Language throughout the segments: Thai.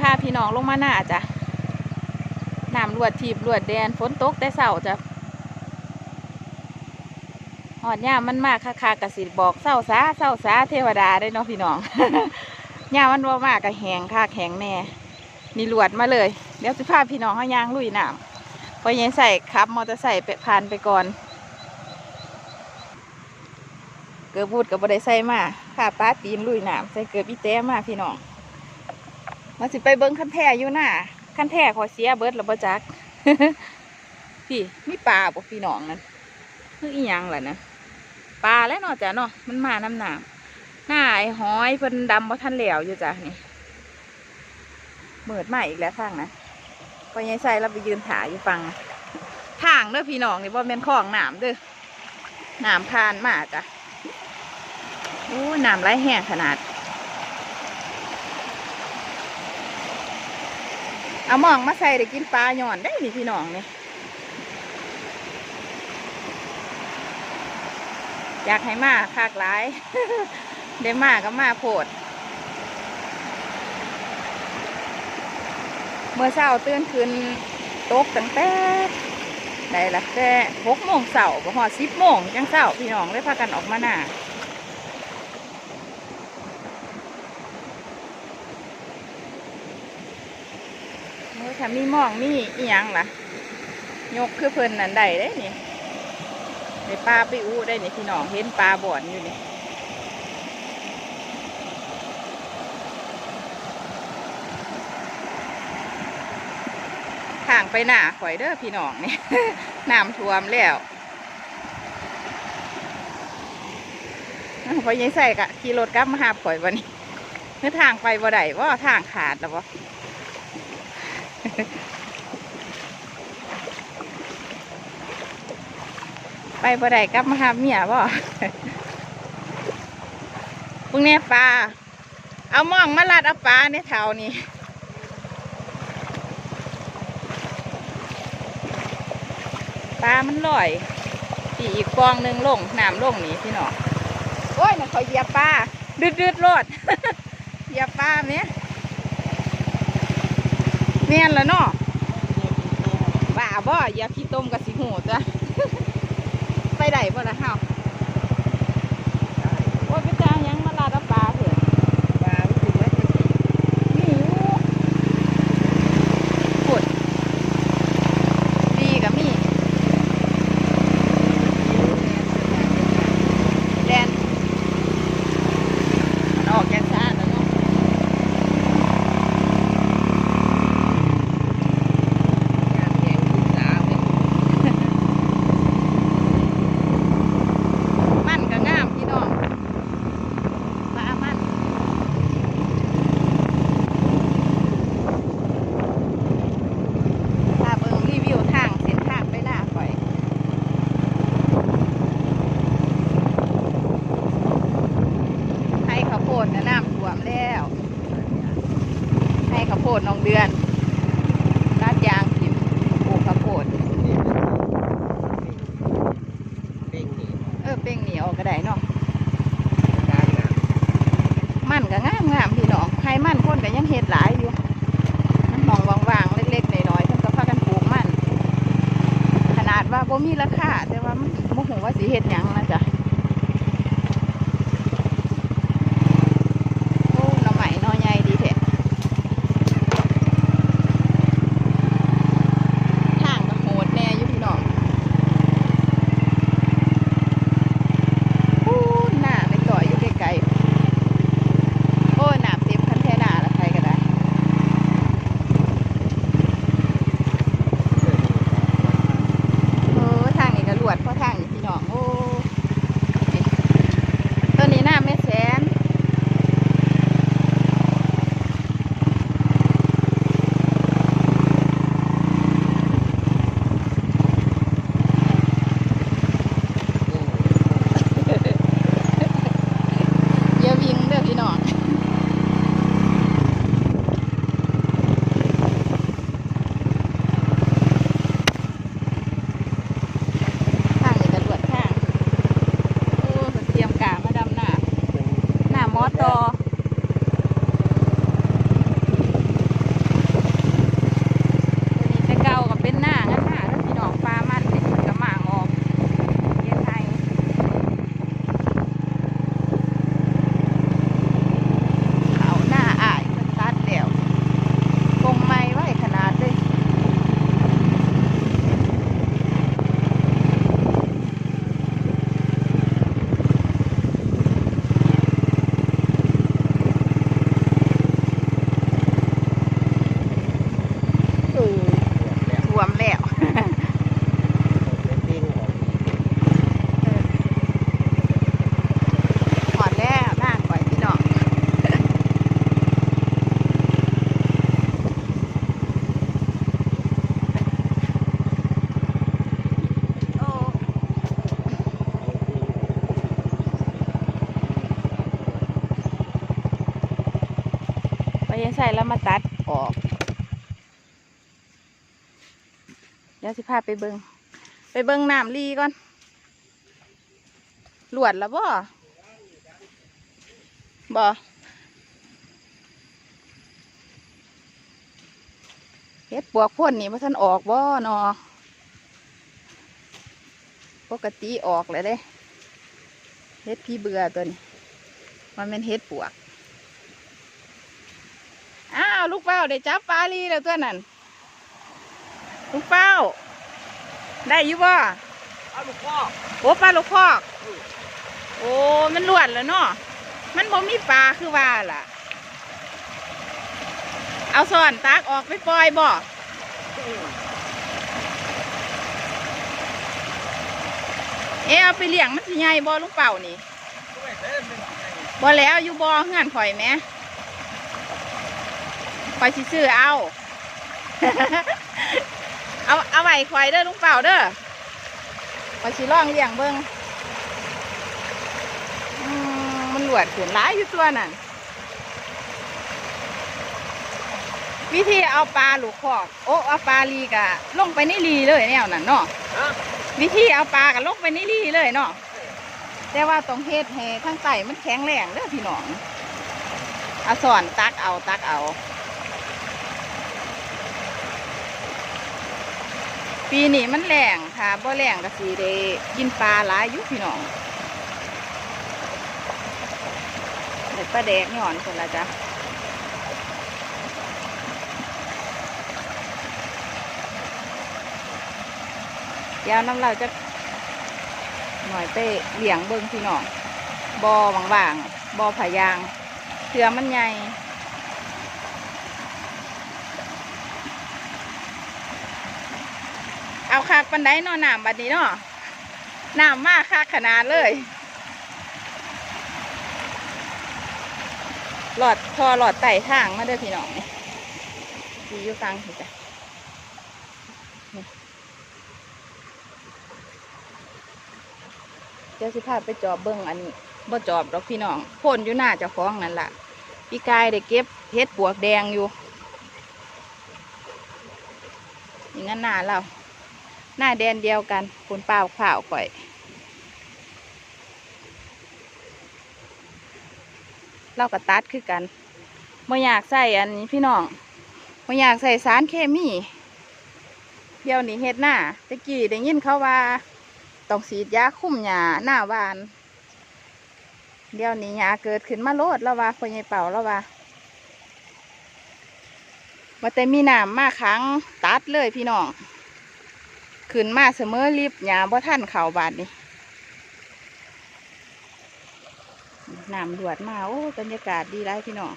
พาพี่น้องลงมาหน้าจ้ะน้ำรวดทีบรวดแดนฝนตกแต่เสาจ้ะหอดย่ามมันมากค่ะๆกสิบอกเศร้าสาเศร้าสาเทวดาได้เนาะพี่น้องย่ามันว่ามากกะแหงค่ะแข็งแน่นี่รวดมาเลย เดี๋ยวจะพาพี่น้องเขายางลุยน้ำพอยังใส่ขับมอเตอร์ไซค์ไปผ่านไปก่อน เกือบบูดกับบไดใส่มาค่ะป้าตีนลุยน้ำใส่เกือบอีแต้มาพี่น้อง มาสิไปเบิ้งคันแท่อยู่น้าคันแท่ขอเสียเบิดแล้วบ่จักพี่มีปลาบ่พี่น้องนั่นคืออีหยังล่ะนะปลาแล้วเนาะจ้ะเนาะมันมาน้ำหนามหน้าไอ้หอยเพิ่นดำบ่ทันเหลวอยู่จ้ะนี่เมิดมาอีกแล้วทางนะพอยายใส่เราไปยืนถาอยู่ฟังทางเด้อพี่น้องนี่บ่แม่นคลองน้ำเด้อน้ำผ่านมาจ้ะโอ้ยน้ำไหลแห้งขนาด เอาหมองมาใส่ได้กินปลาหย่อนได้นี่พี่น้องเนี่ยอยากให้มาคากหลาย ได้มาก็มาโพด เมื่อเช้าตื่นขึ้นตกตั้งแต่ได้ละแต่หกโมงเสาร์พอสิบโมงจังเสาร์พี่น้องเลยพากันออกมาหน้า โอ้ย ถ้ามีมองมีอีหยังล่ะ ยกคือเพิ่นนั่นได้ได้นี่ได้ปลาไปอู้ได้นี่พี่น้องเห็นปลาบ่อนอยู่นี่ทางไปหน้าข่อยเด้อพี่น้องนี่น้ำท่วมแล้วพอยังใส่กะขี่รถกลับมาหาข่อยวันนี้เมื่อทางไปบ่ได้ว่าทางขาดแล้วบ่ ไปบ่ได้กลับมาหาเมียบ่พวกนี้ปลา เอามองมาลัดเอาปลาในแถวนี้ปลามันลอยปีอีกฟองหนึ่งลงน้ำลงนี่พี่น้องโอ้ยน่ะเขาเหยียบปลาดืดดืดๆโลดเหยียบปลาเนี้ยเมียนแล้วเนาะบ้าบ่เหยียบขี้ต้มกับสิหูจ้ะ ไปไหนบ่ละเฮาโอ้ยไปจ้างหยังมาลาดเอาปลาเถอะนี่อยู่ปุดดีกับมีแดนมันออกแกนซ่าแล้วเนาะมันก็งามพี่น้องปลามัน ถ้าเบิ่งรีวิวทางเส้นทางไปหน้าข่อย ให้ข้าวโพดนะน้ำท่วมแล้ว ให้ข้าวโพดน้องเดือนลาดยางทิมปลูกข้าวโพด เออเป้งเหนียวก็ได้เนาะ มันก็งามงามๆพี่น้องใครมันคนก็ยังเฮ็ดหลายอยู่ มันมองว่างๆ เล็กๆหน่อยๆเพิ่นก็พากันปลูกมัน ขนาดว่า บ่มีราคาแต่ว่ามันโมโหว่าสีเห็ดหยังนะจ๊ะโอ้หน่อไม้หน่อใหญ่ดีแท้ทางก็โหดแน่อยู่พี่น้องพูนหน้าในต่อยอยู่ไกลๆโอ้ยน้ำเต็มคันแท่หน้าแล้วใครก็ได้ โอ้ทางนี้ก็ลวดเพราะทาง นี้พี่น้องโอ้นี่ตัวนี้หน้าไม่แสนอย่าวิ่งเด้อพี่น้องทางนี้ก็ลวดทางโอ้เพิ่นเตรียมกามาดำหน้าหน้ามอตอ ยังใส่แล้วมาตัดออก เดี๋ยวสิพาไปเบิงไปเบิงน้ำลีก่อนหลวดแล้วบ่บ่เฮ็ดปวกพ่นนี่ว่าท่านออกบ่เนอปกติออกเลยเด้เฮ็ดพี่เบื่อตัวนี้ มันเป็นเฮ็ดปวก อ้าว ลูกเป้าได้จับปลาลีแล้วตัวนั้น ลูกเป้า ได้อยู่บ่เอาลูกพ่อโอ้ปลาลูกคอก โอ้มันล้วนแล้วเนาะมันบ่มีปลาคือว่าล่ะ เอาซ่อนตักออกไปปล่อยบ่เอะเอาไปเลี้ยงมันสิใหญ่บ่ลูกเป่านี่บ่แล้วอยู่บ่เฮือนข่อยแหมข่อยสิซื้อเอา เอาเอาไว้ข่อยเด้อลุงเป่าเด้อข่อยสิลองเลี้ยงเบิ่งอืมมันหลวดขึ้นหลายอยู่ตัวนั่นวิธีเอาปลาลูกคอกโอ้เอาปลาลีกะลงไปในลีเลยแนวนั้นเนาะฮะวิธีเอาปลากะลงไปในลีเลยเนาะแต่ว่าต้องเฮ็ดให้ทั้งไตมันแข็งแรงเด้อพี่น้องเอาสอนตักเอาตักเอา ปีนี้มันแรงค่ะบ่แรงก็สิได้กินปลาหลายอยู่พี่น้องเด็ดปลาแดกนี่อนคนละจ้ะเดี๋ยวน้ำเราจะหน่อยไปเหลียงเบิ่งพี่น้องบอบางๆบอผายางเสือมันใหญ่ เอาคักปันไดเนาะน้ำบัดนี้เนาะน้ำมากคักขนาดเลยหลอดพอหลอดไต่ทางมาเด้อพี่น้องดีอยู่ฟังสิจ้ะเดี๋ยวสิพาไปจอบเบิ้งอันนี้บ่จอบดอกพี่น้องพ่นอยู่หน้าเจ้าของนั่นล่ะพี่กายได้เก็บเฮ็ดปวกแดงอยู่อย่างนั้นหน้าเรา หน้าแดนเดียวกันคุณเปล่าข่าวข่อย เราก็ตัดคือกันไม่อยากใส่อันนี้พี่น้องไม่อยากใส่สารเคมีเดี๋ยวนี้เฮ็ดหน้าตะกี้ได้ยินเขาว่าต้องฉีดยาคุ้มหญ้าหน้าวาน เดี๋ยวนี้หญ้าเกิดขึ้นมาโลดแล้วว่าพ่อใหญ่เป่าแล้วว่าว่าแต่มีน้ำมาขังตัดเลยพี่น้อง ขึ้นมาเสมอรีบหญ้าบ่ท่านเข่าบาดนี่น้ำดวดมา โอ้บรรยากาศดีไรพี่น้อง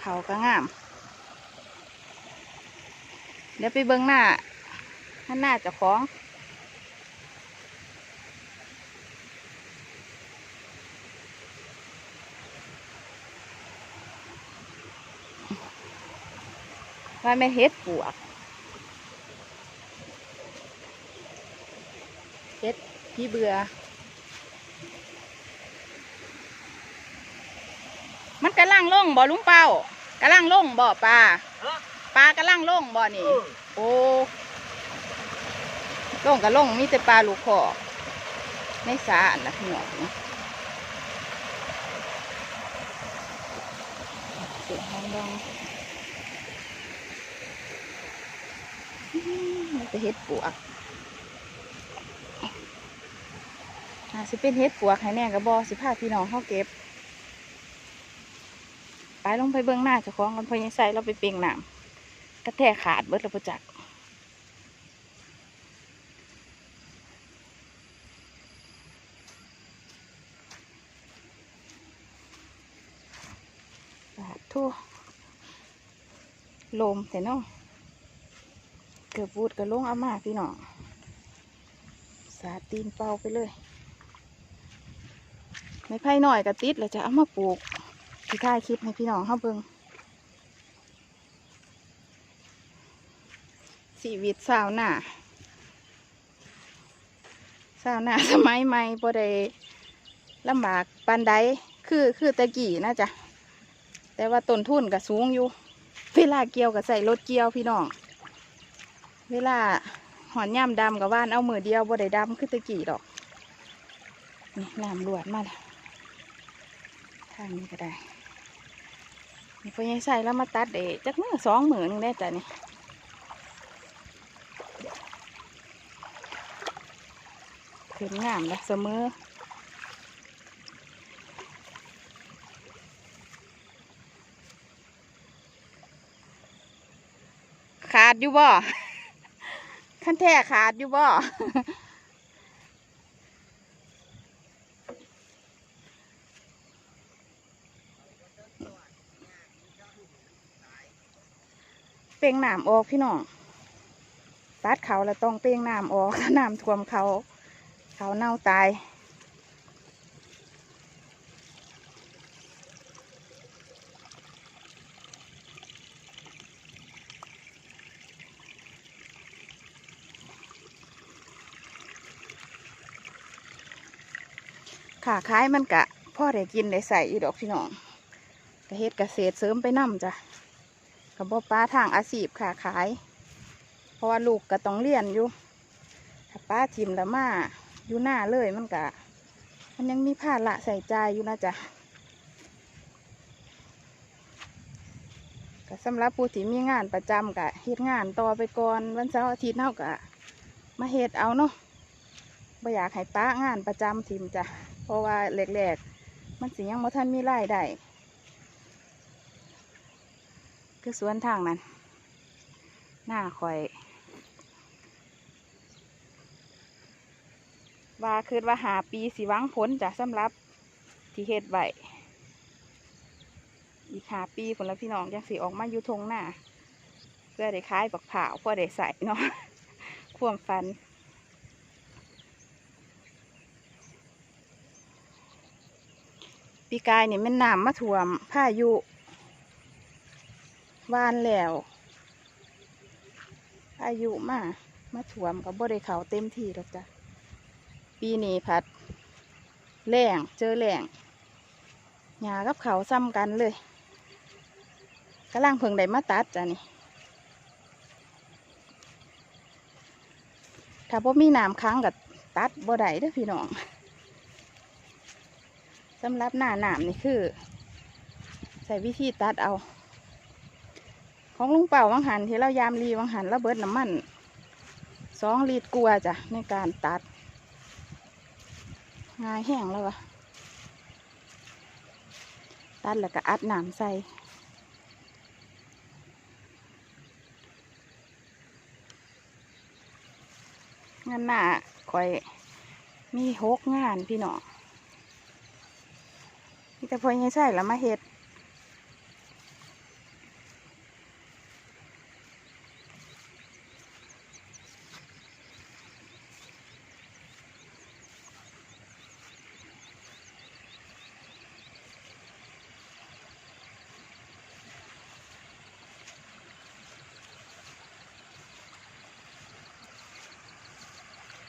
เขาก็งาม เดี๋ยวไปเบิ้งหน้าท่านน่าจะคล้องว่าไม่เฮ็ดปวก เฮ็ดพี่เบือ มันกำลังลงบ่ลุงเป้ากำลังลงบ่ปลาฮะปลากำลังลงบ่เอนี่อโอ้ลงกับลงมีแต่ปลาลูกคอกในสาอันละพี่น้องนะเสียงห้องดองอื้อมันจะเฮ็ดปวก อาสิเป็นเฮ็ดปวกให้แน่กับบอสิพาพี่น้องเข้าเก็บ ไปลงไปเบื้องหน้าเจ้าของกันพอยังใส่เราไปเปียงน้ำกระแทกขาดเบิดแล้วประจักสาธุลมแต่น้องเกือบวูดกระลงอามาพี่น้องสาดตีนเป่าไปเลย ไม่ไผ่หน่อยกระติดแล้วจะเอามาปลูกที่ท้ายคลิปให้พี่น้องเขาเบิงชีวิตสาวหน้าสาวหน้าสมัยใหม่บ่ได้ลำบากปานใดคือคือตะกี้นะจ๊ะแต่ว่าต้นทุนก็สูงอยู่ เวลาเกี่ยวก็ใส่รถเกี่ยวพี่น้อง เวลาหอนย่ำดำกับว่านเอามือเดียวบ่ได้ดำคือตะกี้ดอกนี่น้ำรวดมาแล้ว ทางนี้ก็ได้นี่พอยังใส่แล้วมาตัดเดะจักมือสองหมือหนึงได้จ้ะนี่ขึ้นงามแล้วเสมอขาดอยู่บ่ขั้นแท้ขาดอยู่บ่ ป่งน้ำออกพี่น้องตัดเขาแล้วต้องเป่งน้ำออกน้ำท่วมเขา เขาเน่าตาย ขาขายมันกะพ่อได้กินได้ใส่อยู่ดอกพี่น้องกระเฮ็ดเกษตรเสริมไปนํจ้ะ กับบ่ป้าทางอาชีพขาขาย เพราะว่าลูกก็ต้องเรียนอยู่ ถ้าป้าทิมแล้วมาอยู่หน้าเลยมันกะมันยังมีภาระใส่ใจอยู่นะจ๊ะก็สำหรับผู้ที่มีงานประจำกะเฮ็ดงานต่อไปก่อนวันเสาร์อาทิตย์เฮากะมาเฮ็ดเอาเนาะบ่อยากให้ป้างานประจำทิมจ้ะเพราะว่าแรกๆมันสิยังบ่ทันมีรายได้ คือสวนทางนั้นหน้าคอย ว่าคือว่าหาปีสิวังผลจ้ะสำหรับที่เฮ็ดไว้อีกหาปีผลละพี่น้องจังสิออกมาอยู่ทงหน้าเพื่อได้ขายบักผ่าเพื่อได้ใส่เนาะควมฝันปีกายเนี่ยมันน้ำมาท่วมพายุ วานแล้วพายุมามาท่วมกับบ่ได้เขาเต็มที่หรอกจ้ะ ปีนี้พัดแรงเจอแรงหญ้ากับเขาซ้ำกันเลยกำลังเพิ่งได้มาตัดจ้ะนี่ถ้าบ่มีน้ำค้างกับตัดบ่ได้เด้อพี่น้องสำหรับหน้าหนามนี่คือ ใส่วิธีตัดเอา ของลุงเป่าวังหันที่เรายามรีวังหันแล้วเบิดน้ำมันสองลิตรกลัวจ้ะในการตัด งายแห้งแล้ววะตัดแล้วก็อัดน้ำใส่งานหน้าคอยมีหกงานพี่น้องมีแต่พอยังใช่แล้วมาเฮ็ด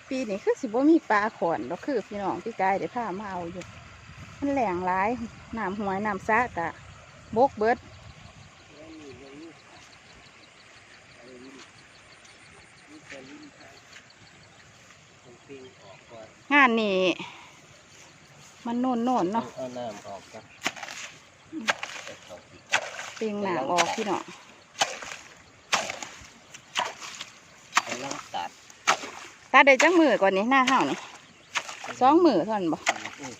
ปีนี้คือสิบ่มีปลาขอนดอกคือพี่น้องพี่กายเดี๋ยวพามาเอาอยู่ มันแหลงร้ายน้ำหวยน้ำซะกะบกเบิดงานนี้มันโน่นโน่นๆเนาะเอาน้ำออกครับเปลียงหนามออกพี่น้องกำลังตัด ตาได้จังมือก่อนนี้หน้าเห่านี่สองมือเท่านั้นบ่อืม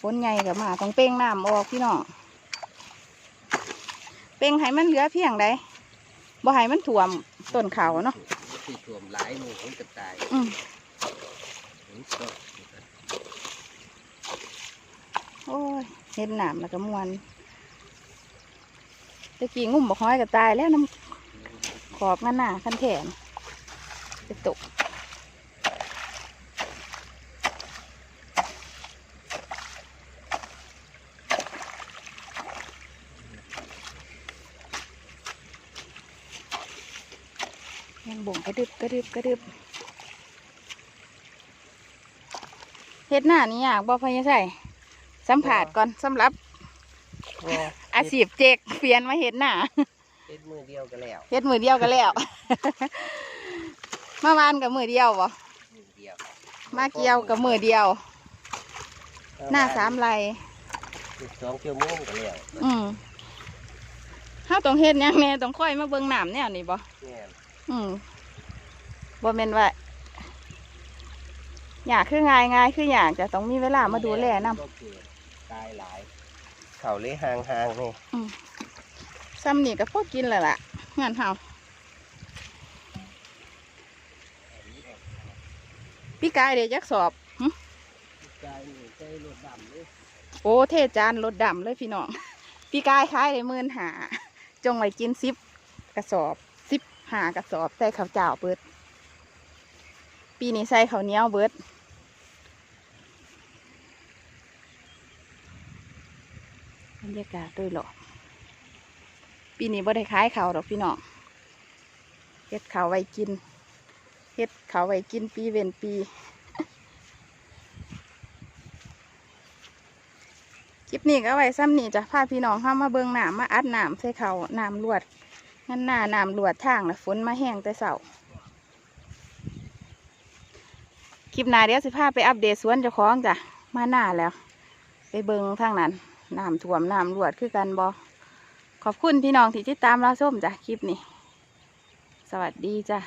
ฝนใหญ่กับมาต้องเปลียงน้ำออกพี่น้องเปลียงให้มันเหลือเพียงใดบ่ให้มันท่วมต้นเขาเนาะที่ท่วมหลายหมู่มันจะตายอืมอืมก็โอ้ยเห็นน้ำแล้วก็มวนตะกี้งุ่มบอกห้อยก็ตายแล้วน้ำขอบงั้นน่ะคันแขนจะตกยังบ่งก ระดึบกระดึบกระดึบเฮ็ดหน้านี่อยากบ่พะยะใส่สัมผัสก่อนสำหรับโอ้อาชีพเจกเปลี่ยนมาเห็ดหน้าเฮ็ดมือเดียวก็แล้วเฮ็ดมือเดียวก็แล้วมาวานกับมือเดียวบ่มือเดียวมาเกี่ยวกับมือเดียว หน้าสามไรสองชั่วโมงก็แล้วอืมเฮาต้องเฮ็ดหยังแหน่ต้องคอยมาเบิ่งน้ำแนวนี้บ่แม่นอืม บ่แม่นว่าอยากคือง่ายง่ายคืออยากจะต้องมีเวลามาดูแลนำก็เกิดตายหลาย เขาเลยห่างๆนี่ซ้ำนี่ก็พอกินแล้วล่ะงานเฮาพี่กายเดี๋ยวจักสอบหึกายนี่ใจรถดำเลยโอ้เทจานรถดำเลยพี่น้องพี่กายขายได้หมื่นหาจงไว้กินซิบกระสอบซิบหากระสอบใส่ข้าวเจ้าเบิด ปีนี้ใส่ข้าวเหนียวเบิดบรรยากาศด้วยหรอปีนี้บ่ได้ขายข้าวดอกพี่น้องเฮ็ดข้าวไว้กินเฮ็ดข้าวไว้กินปีเว้นปีคลิปนี้ก็ไว้ซ้ำนี่จะพาพี่น้องเข้ามาเบิ่งหน้ำมาอัดหน้ำใส่เขาน้ำรวดงั้นหน้าน้ำรวดทางแล้วฝนมาแห้งแต่เสา คลิปหน้าเดี๋ยวสิพาไปอัปเดตสวนเจ้าของจ้ะมาหน้าแล้ว ไปเบิงทางนั้นน้ำท่วมน้ำรวดคือกันบอขอบคุณพี่น้องที่ติดตามเราส้มจ้ะคลิปนี้ สวัสดีจ้ะ